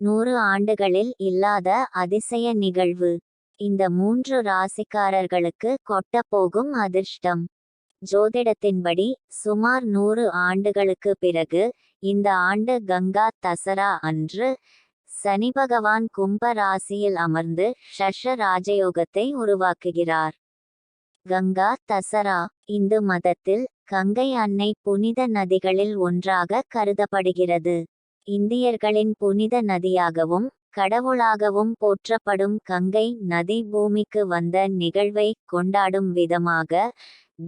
நூறு ஆண்டுகளில் இல்லாத அதிசய நிகழ்வு. இந்த மூன்று ராசிக்காரர்களுக்கு கொட்டப்போகும் அதிர்ஷ்டம். ஜோதிடத்தின்படி சுமார் நூறு ஆண்டுகளுக்கு பிறகு இந்த ஆண்டு கங்கா தசரா அன்று சனி பகவான் கும்ப ராசியில் அமர்ந்து ஷஷ ராஜயோகத்தை உருவாக்குகிறார். கங்கா தசரா இந்து மதத்தில் கங்கை அன்னை புனித நதிகளில் ஒன்றாக கருதப்படுகிறது. இந்தியர்களின் புனித நதியாகவும் கடவுளாகவும் போற்றப்படும் கங்கை நதி பூமிக்கு வந்த நிகழ்வை கொண்டாடும் விதமாக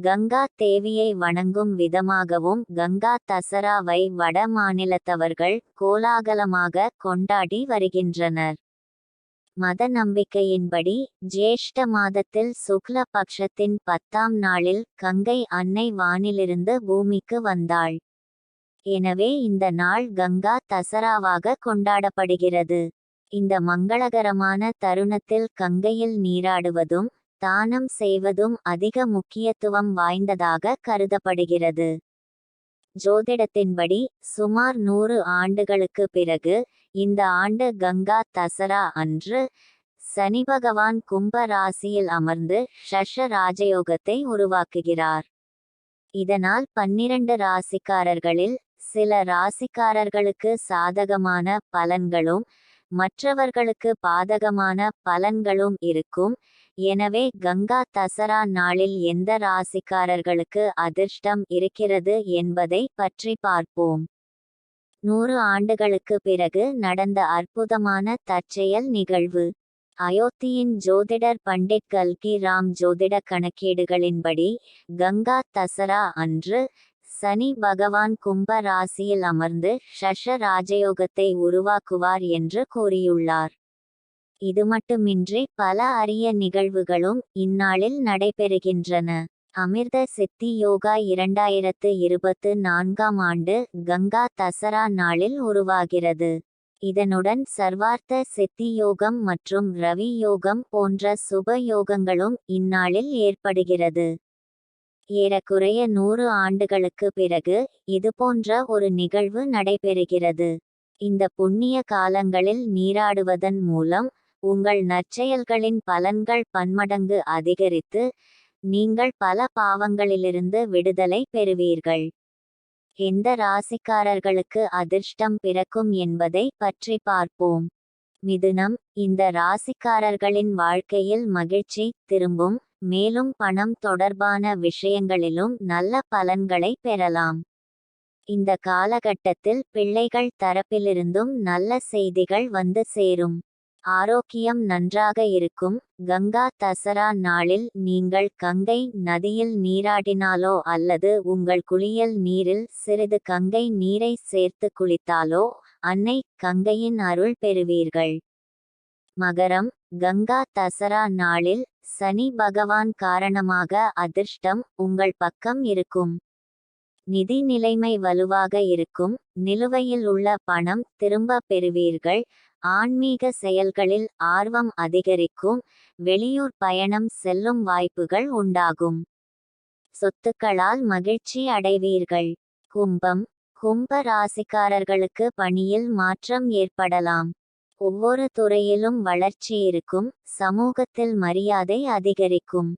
கங்கா தேவியை வணங்கும் விதமாகவும் கங்கா தசராவை வட மாநிலத்தவர்கள் கோலாகலமாக கொண்டாடி வருகின்றனர். மத நம்பிக்கையின்படி ஜேஷ்ட மாதத்தில் சுக்ல பக்ஷத்தின் பத்தாம் நாளில் கங்கை அன்னை வானிலிருந்து பூமிக்கு வந்தாள். எனவே இந்த நாள் கங்கா தசராவாக கொண்டாடப்படுகிறது. இந்த மங்களகரமான தருணத்தில் கங்கையில் நீராடுவதும் தானம் செய்வதும் அதிக முக்கியத்துவம் வாய்ந்ததாக கருதப்படுகிறது. ஜோதிடத்தின்படி சுமார் நூறு ஆண்டுகளுக்கு பிறகு இந்த ஆண்டு கங்கா தசரா அன்று சனி பகவான் கும்ப ராசியில் அமர்ந்து ஷஷ ராஜயோகத்தை உருவாக்குகிறார். இதனால் பன்னிரண்டு ராசிக்காரர்களில் சில ராசிக்காரர்களுக்கு சாதகமான பலன்களும் மற்றவர்களுக்கு பாதகமான பலன்களும் இருக்கும். எனவே கங்கா தசரா நாளில் எந்த ராசிக்காரர்களுக்கு அதிர்ஷ்டம் இருக்கிறது என்பதை பற்றி பார்ப்போம். நூறு ஆண்டுகளுக்கு பிறகு நடந்த அற்புதமான தற்செயல் நிகழ்வு. அயோத்தியின் ஜோதிடர் பண்டிட் கல்கி ராம் ஜோதிட கணக்கீடுகளின்படி கங்கா தசரா அன்று சனி பகவான் கும்ப ராசியில் அமர்ந்து ஷஷ ராஜயோகத்தை உருவாக்குவார் என்று கூறியுள்ளார். இது மட்டுமின்றி பல அரிய நிகழ்வுகளும் இந்நாளில் நடைபெறுகின்றன. அமிர்த சித்தி யோகா இரண்டாயிரத்து இருபத்து நான்காம் ஆண்டு கங்கா தசரா நாளில் உருவாகிறது. இதனுடன் சர்வார்த்த சித்தி யோகம் மற்றும் ரவி யோகம் போன்ற சுப யோகங்களும் இந்நாளில் ஏற்படுகிறது. ஏறக்குறைய நூறு ஆண்டுகளுக்கு பிறகு இதுபோன்ற ஒரு நிகழ்வு நடைபெறுகிறது. இந்த புண்ணிய காலங்களில் நீராடுவதன் மூலம் உங்கள் நற்செயல்களின் பலன்கள் பன்மடங்கு அதிகரித்து நீங்கள் பல பாவங்களிலிருந்து விடுதலை பெறுவீர்கள். எந்த ராசிக்காரர்களுக்கு அதிர்ஷ்டம் பிறக்கும் என்பதை பற்றி பார்ப்போம். மிதுனம் இந்த ராசிக்காரர்களின் வாழ்க்கையில் மகிழ்ச்சி திரும்பும் மேலும் பணம் தொடர்பான விஷயங்களிலும் நல்ல பலன்களை பெறலாம். இந்த காலகட்டத்தில் பிள்ளைகள் தரப்பிலிருந்தும் நல்ல செய்திகள் வந்து சேரும். ஆரோக்கியம் நன்றாக இருக்கும். கங்கா தசரா நாளில் நீங்கள் கங்கை நதியில் நீராடினாலோ அல்லது உங்கள் குளியல் நீரில் சிறிது கங்கை நீரை சேர்த்து குளித்தாலோ அன்னை கங்கையின் அருள் பெறுவீர்கள். மகரம் கங்கா தசரா நாளில் சனி பகவான் காரணமாக அதிர்ஷ்டம் உங்கள் பக்கம் இருக்கும். நிதி நிலைமை வலுவாக இருக்கும். நிலுவையில் உள்ள பணம் திரும்ப பெறுவீர்கள். ஆன்மீக செயல்களில் ஆர்வம் அதிகரிக்கும். வெளியூர் பயணம் செல்லும் வாய்ப்புகள் உண்டாகும். சொத்துக்களால் மகிழ்ச்சி அடைவீர்கள். கும்பம் கும்ப ராசிக்காரர்களுக்கு பணியில் மாற்றம் ஏற்படலாம். ஒவ்வொரு துறையிலும் வளர்ச்சி இருக்கும் சமூகத்தில் மரியாதை அதிகரிக்கும்.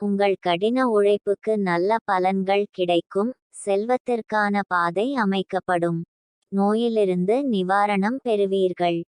உங்கள் கடின உழைப்புக்கு நல்ல பலன்கள் கிடைக்கும் செல்வத்திற்கான பாதை அமைக்கப்படும். நோயிலிருந்து நிவாரணம் பெறுவீர்கள்.